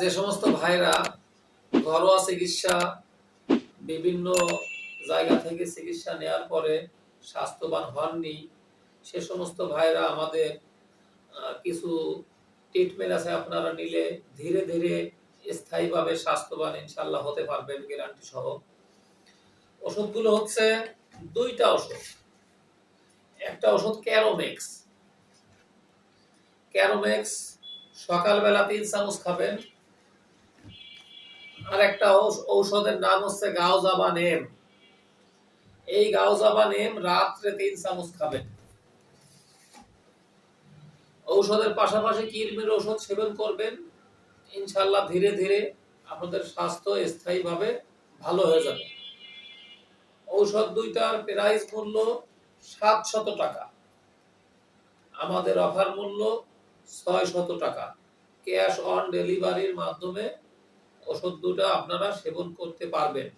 যে সমস্ত ভাইরা ঘরোয়া চিকিৎসা বিভিন্ন জায়গা থেকে চিকিৎসা নেওয়ার পরে স্বাস্থ্যবান হননি, সে সমস্ত ভাইরা আমাদের কিছু ট্রিটমেন্ট আছে আপনারা নিলে ধীরে ধীরে স্থায়ীভাবে স্বাস্থ্যবান ইনশাল্লাহ হতে পারবেন গ্যারান্টি সহ। ওষুধগুলো হচ্ছে দুইটা ওষুধ। একটা ওষুধ ক্যারোমেক্স ক্যারোমেক্স সকালবেলা তিন চামচ খাবেন আর একটা ঔষধের নাম হচ্ছে গাওজাবান এম এই গাওজাবান এম রাত্রে তিন চামচ খাবেন। ঔষধের পাশাপাশি কিরমির ওষুধ সেবন করবেন। ইনশাল্লাহ ধীরে ধীরে আপনাদের স্বাস্থ্য স্থায়ীভাবে ভালো হয়ে যাবে। ঔষধ দুইটার প্রাইস মূল্য সাতশত টাকা। আমাদের অফার মূল্য ছয় শত টাকা। ক্যাশ অন ডেলিভারির মাধ্যমে ওষুধ দুটা আপনারা সেবন করতে পারবেন।